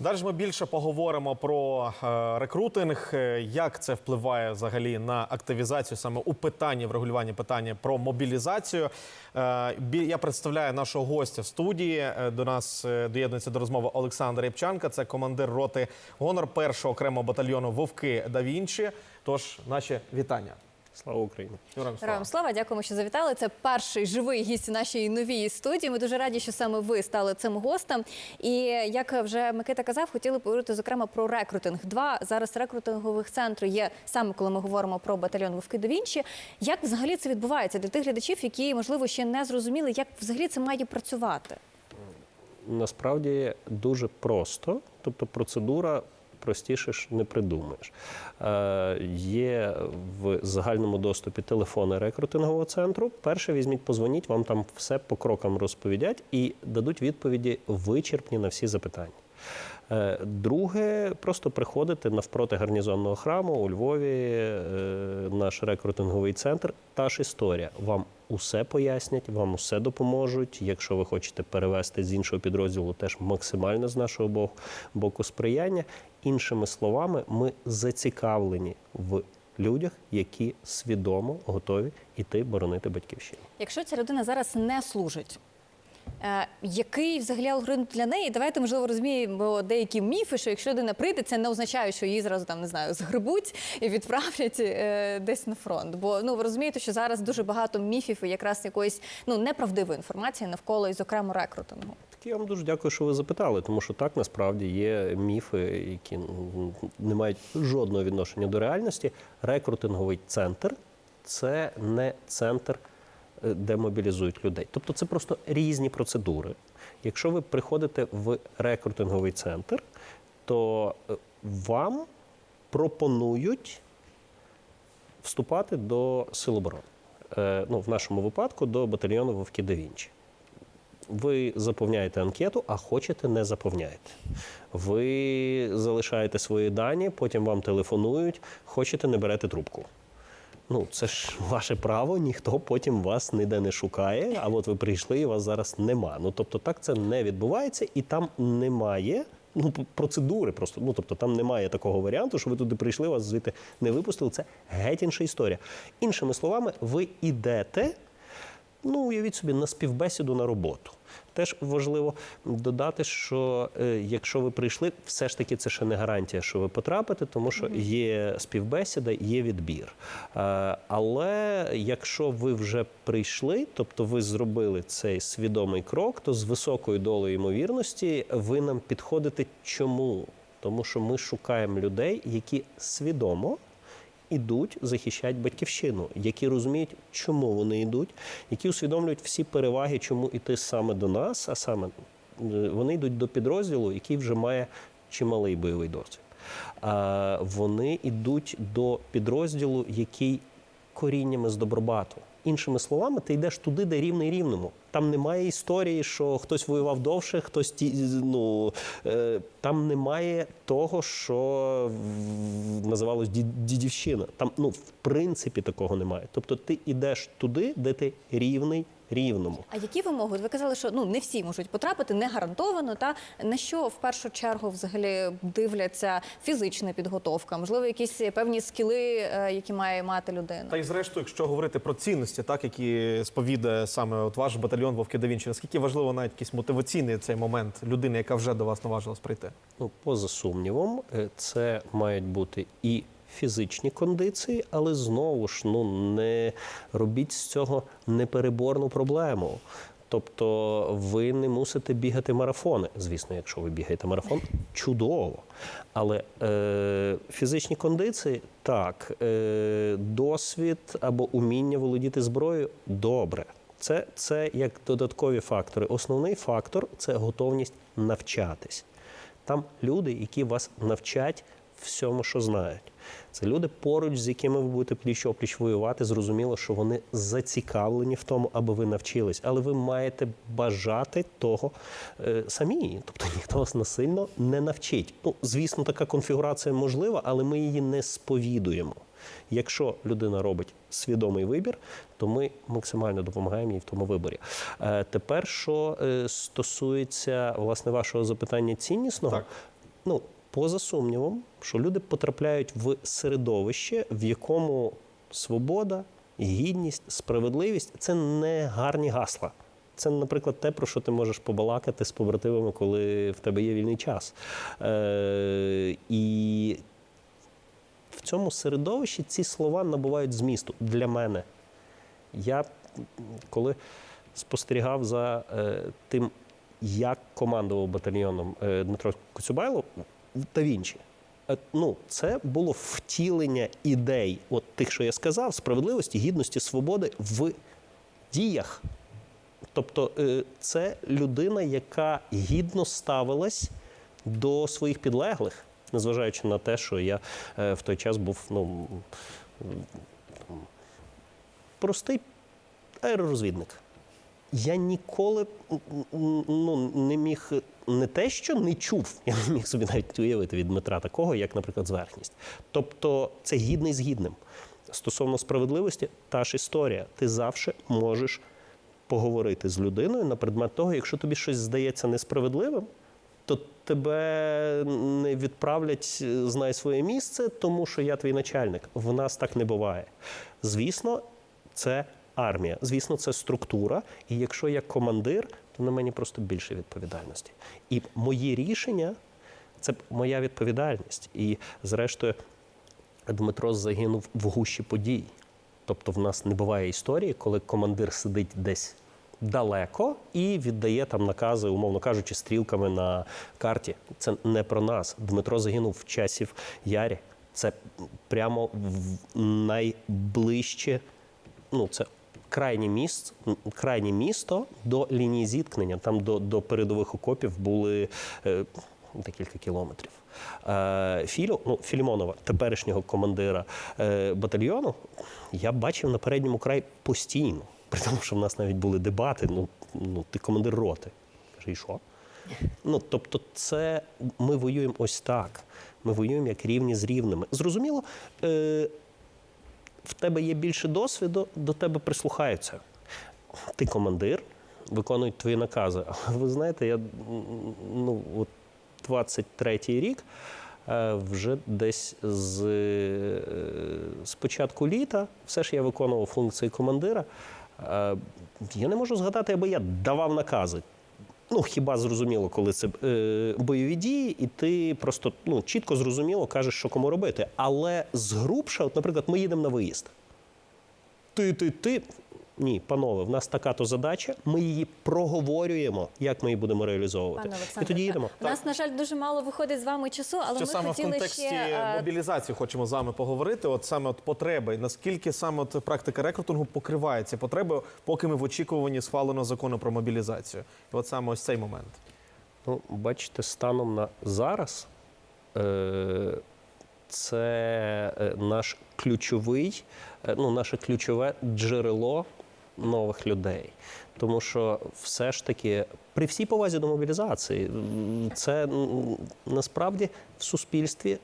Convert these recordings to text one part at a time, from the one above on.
Далі ж ми більше поговоримо про е, рекрутинг, е, як це впливає взагалі на активізацію саме у питанні врегулюванні питання про мобілізацію. Е, Я представляю нашого гостя в студії. До нас доєднується до розмови Олександр Рябчанка. Це командир роти гонор першого окремого батальйону Вовки да Вінчі. Тож, наші вітання. Слава Україні! Героям слава. Дякуємо, що завітали. Це перший живий гість у нашій новій студії. Ми дуже раді, що саме ви стали цим гостем. І як вже Микита казав, хотіли поговорити зокрема про рекрутинг. Два зараз рекрутингових центри є саме коли ми говоримо про батальйон Вовки до Вінчі. Як взагалі це відбувається для тих глядачів, які можливо ще не зрозуміли, як взагалі це має працювати? Насправді дуже просто, тобто процедура простіше ж не придумаєш. Е, є в загальному доступі телефони рекрутингового центру. Перше візьміть, позвоніть, вам там все по крокам розповідять і дадуть відповіді вичерпні на всі запитання. Е, Друге, просто приходите навпроти гарнізонного храму у Львові, е, наш рекрутинговий центр. Та ж історія. Вам усе пояснять, вам усе допоможуть. Якщо ви хочете перевести з іншого підрозділу, теж максимально з нашого боку сприяння. Іншими словами, ми зацікавлені в людях, які свідомо готові йти боронити батьківщину. Якщо ця людина зараз не служить. Е, який взагалі алгоритм для неї? Давайте можливо розуміємо деякі міфи, що якщо людина прийде, це не означає, що її зразу там не знаю, згребуть і відправлять е, десь на фронт. Бо ну ви розумієте, що зараз дуже багато міфів і якраз якоїсь ну неправдивої інформації навколо і зокрема рекрутингу. Так я вам дуже дякую, що ви запитали, тому що так насправді є міфи, які не мають жодного відношення до реальності. Рекрутинговий центр це не центр, е, де мобілізують людей. Тобто це просто різні процедури. Якщо ви приходите в рекрутинговий центр, то е, вам пропонують вступати до Сил оборони. Е, Ну, в нашому випадку до батальйону Вовки да Вінчі. Ви заповняєте анкету, а хочете не заповняєте. Ви залишаєте свої дані, потім вам телефонують, хочете не берете трубку. Ну, це ж ваше право, ніхто потім вас ніде не шукає. А от ви прийшли і вас зараз нема. Ну тобто, так це не відбувається, і там немає. Ну, процедури просто. Ну, тобто там немає такого варіанту, що ви туди прийшли, вас звідти не випустили. Це геть інша історія. Іншими словами, ви йдете ну, уявіть собі, на співбесіду на роботу. Теж важливо додати, що е, якщо ви прийшли, все ж таки це ще не гарантія, що ви потрапите, тому що є співбесіда, є відбір. Е, але якщо ви вже прийшли, тобто ви зробили цей свідомий крок, то з високою долею ймовірності ви нам підходите. Чому? Тому що ми шукаємо людей, які свідомо ідуть захищати батьківщину, які розуміють, чому вони йдуть, які усвідомлюють всі переваги, чому йти саме до нас, а саме е, вони йдуть до підрозділу, який вже має чималий бойовий досвід. Вони йдуть до підрозділу, який коріннями з добробату. Іншими словами, ти йдеш туди, де рівний рівному. Там немає історії, що хтось воював довше, хтось ті, ну е, там немає того, що називалось дідівщина. Там ну в принципі такого немає. Тобто ти йдеш туди, де ти рівний рівному. А які вимоги? Ви казали, що ну не всі можуть потрапити, не гарантовано. Та на що в першу чергу взагалі дивляться фізична підготовка, можливо, якісь певні скіли, е, які має мати людина. Та й зрештою, якщо говорити про цінності, так які сповідає саме от ваш батальйон Вовки да Вінчі, наскільки важливо навіть якийсь мотиваційний цей момент людини, яка вже до вас наважилась прийти? Ну, поза сумнівом, е, це мають бути і фізичні кондиції, але знову ж ну не робіть з цього непереборну проблему. Тобто ви не мусите бігати марафони. Звісно, якщо ви бігаєте марафон, чудово. Але е, фізичні кондиції так, е, досвід або уміння володіти зброєю добре. Це, це як додаткові фактори. Основний фактор це готовність навчатись. Там люди, які вас навчать всьому, що знають. Це люди, поруч з якими ви будете пліч опліч воювати. Зрозуміло, що вони зацікавлені в тому, аби ви навчились, але ви маєте бажати того е, самі. Тобто ніхто вас насильно не навчить. Ну, звісно, така конфігурація можлива, але ми її не сповідуємо. Якщо людина робить свідомий вибір, то ми максимально допомагаємо їй в тому виборі. Е, тепер, що е, стосується власне вашого запитання ціннісного, Так. ну, поза сумнівом, що люди потрапляють в середовище, в якому свобода, гідність, справедливість це не гарні гасла. Це, наприклад, те, про що ти можеш побалакати з побратимами, коли в тебе є вільний час. Е, і в цьому середовищі ці слова набувають змісту для мене. Я коли спостерігав за е, тим, як командував батальйоном е, Дмитро Коцюбайло та Вінчі, е, ну, це було втілення ідей, от тих, що я сказав, справедливості, гідності, свободи в діях. Тобто, е, це людина, яка гідно ставилась до своїх підлеглих, незважаючи на те, що я е, в той час був ну, простий аеророзвідник. Я ніколи ну, не міг не те, що не чув, я не міг собі навіть уявити від Дмитра такого, як, наприклад, зверхність. Тобто це гідний з гідним. Стосовно справедливості, та ж історія. Ти завжди можеш поговорити з людиною на предмет того, якщо тобі щось здається несправедливим, то тебе не відправлять знай своє місце, тому що я твій начальник. В нас так не буває. Звісно, це армія, звісно, це структура. І якщо я командир, то на мені просто більше відповідальності. І мої рішення це моя відповідальність. І зрештою, Дмитро загинув в гущі подій. Тобто, в нас не буває історії, коли командир сидить десь далеко і віддає там накази, умовно кажучи, стрілками на карті. Це не про нас. Дмитро загинув в часів Ярі. Це прямо в найближче, ну це крайнє місто, крайнє місто до лінії зіткнення. Там до, до передових окопів були е, декілька кілометрів. Е, Філю, ну, Філімонова, теперішнього командира е, батальйону, я бачив на передньому краї постійно. При тому, що в нас навіть були дебати. Ну, ну ти командир роти. Каже, і що? Ну, тобто, це ми воюємо ось так. Ми воюємо як рівні з рівними. Зрозуміло, е, в тебе є більше досвіду, до тебе прислухаються. Ти командир, виконують твої накази. Але ви знаєте, я ну, от 23-й рік. е, Вже десь з, е, з початку літа все ж я виконував функції командира. Е, Я не можу згадати, аби я давав накази. Ну, хіба зрозуміло, коли це е, бойові дії, і ти просто ну, чітко зрозуміло кажеш, що кому робити. Але згрубша, от, наприклад, ми їдемо на виїзд. Ти, ти, ти. Ні, панове, в нас така то задача. Ми її проговорюємо, як ми її будемо реалізовувати. Пане і тоді їдемо. У нас, на жаль, дуже мало виходить з вами часу, але Що ми саме в хотіли контексті ще е, мобілізації хочемо з вами поговорити. От саме от потреби, і наскільки саме от практика рекрутингу покриває ці потреби, поки ми в очікуванні схваленого закону про мобілізацію. І от саме ось цей момент. Ну, бачите, станом на зараз е, це е, наш ключовий, е, ну, наше ключове джерело нових людей. Тому що все ж таки, при всій повазі до мобілізації, це насправді в суспільстві.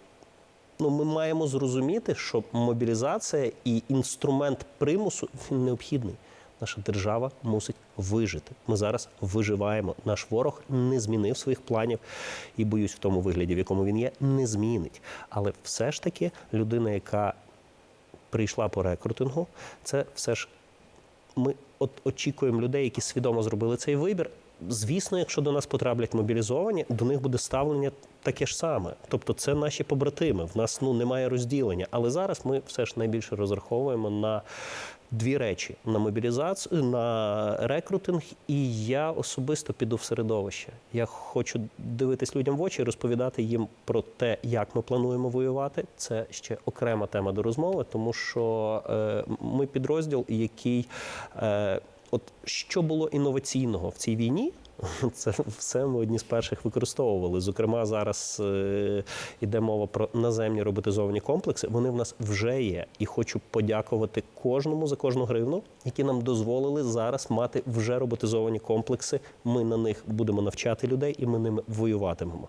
Ну, ми маємо зрозуміти, що мобілізація і інструмент примусу він необхідний. Наша держава мусить вижити. Ми зараз виживаємо. Наш ворог не змінив своїх планів і боюсь, в тому вигляді, в якому він є, не змінить. Але все ж таки людина, яка прийшла по рекрутингу, це все ж ми от очікуємо людей, які свідомо зробили цей вибір. Звісно, якщо до нас потраплять мобілізовані, до них буде ставлення таке ж саме. Тобто, це наші побратими. В нас ну немає розділення. Але зараз ми все ж найбільше розраховуємо на дві речі: на мобілізацію, на рекрутинг. І я особисто піду в середовище. Я хочу дивитись людям в очі, і розповідати їм про те, як ми плануємо воювати. Це ще окрема тема до розмови, тому що е, ми підрозділ, який е, от що було інноваційного в цій війні. Це все ми одні з перших використовували. Зокрема, зараз е, йде мова про наземні роботизовані комплекси. Вони в нас вже є. І хочу подякувати кожному за кожну гривну, які нам дозволили зараз мати вже роботизовані комплекси. Ми на них будемо навчати людей, і ми ними воюватимемо.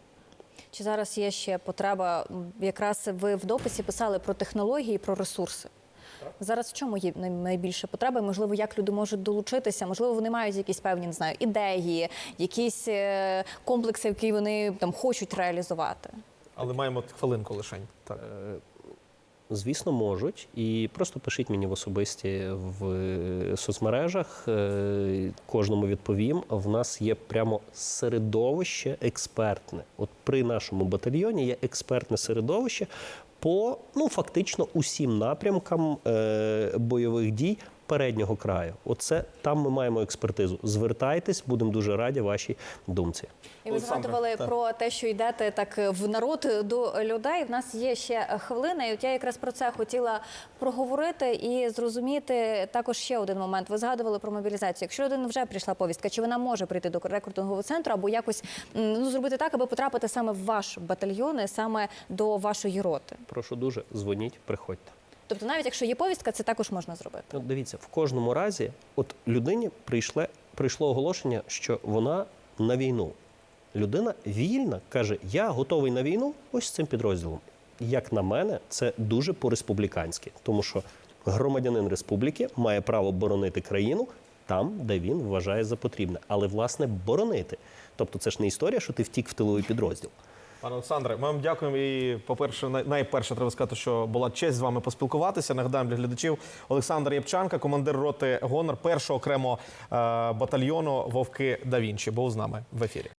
чи зараз є ще потреба? Якраз ви в дописі писали про технології, про ресурси. Зараз в чому є найбільше потреба? Можливо, як люди можуть долучитися? Можливо, вони мають якісь певні не знаю, ідеї, якісь е, комплекси, які вони там хочуть реалізувати. Але маємо хвилинку лишень. Так. Звісно, можуть. І просто пишіть мені в особисті в е, соцмережах. е, Кожному відповім. В нас є прямо середовище експертне. От при нашому батальйоні є експертне середовище по ну фактично усім напрямкам е, бойових дій. Переднього краю, оце там ми маємо експертизу. Звертайтесь, будемо дуже раді вашій думці. І ви згадували так. про те, що йдете так в народ до людей. В нас є ще хвилина, і от я якраз про це хотіла проговорити і зрозуміти також ще один момент. Ви згадували про мобілізацію. Якщо людина вже прийшла повістка, чи вона може прийти до рекрутингового центру або якось ну зробити так, аби потрапити саме в ваш батальйон, і саме до вашої роти? Прошу дуже, дзвоніть, приходьте. Тобто, навіть якщо є повістка, це також можна зробити. Ну, дивіться, в кожному разі, от людині прийшле, прийшло оголошення, що вона на війну. Людина вільна каже: Я готовий на війну ось з цим підрозділом. Як на мене, це дуже по-республіканськи, тому що громадянин республіки має право боронити країну там, де він вважає за потрібне. Але власне боронити. Тобто, це ж не історія, що ти втік в тиловий підрозділ. Пане Олександре, ми вам дякуємо. І, по-перше, найперше треба сказати, що була честь з вами поспілкуватися. Нагадаємо для глядачів Олександр Єпчанка, командир роти Гонор першого окремого е, батальйону Вовки да Вінчі, був з нами в ефірі.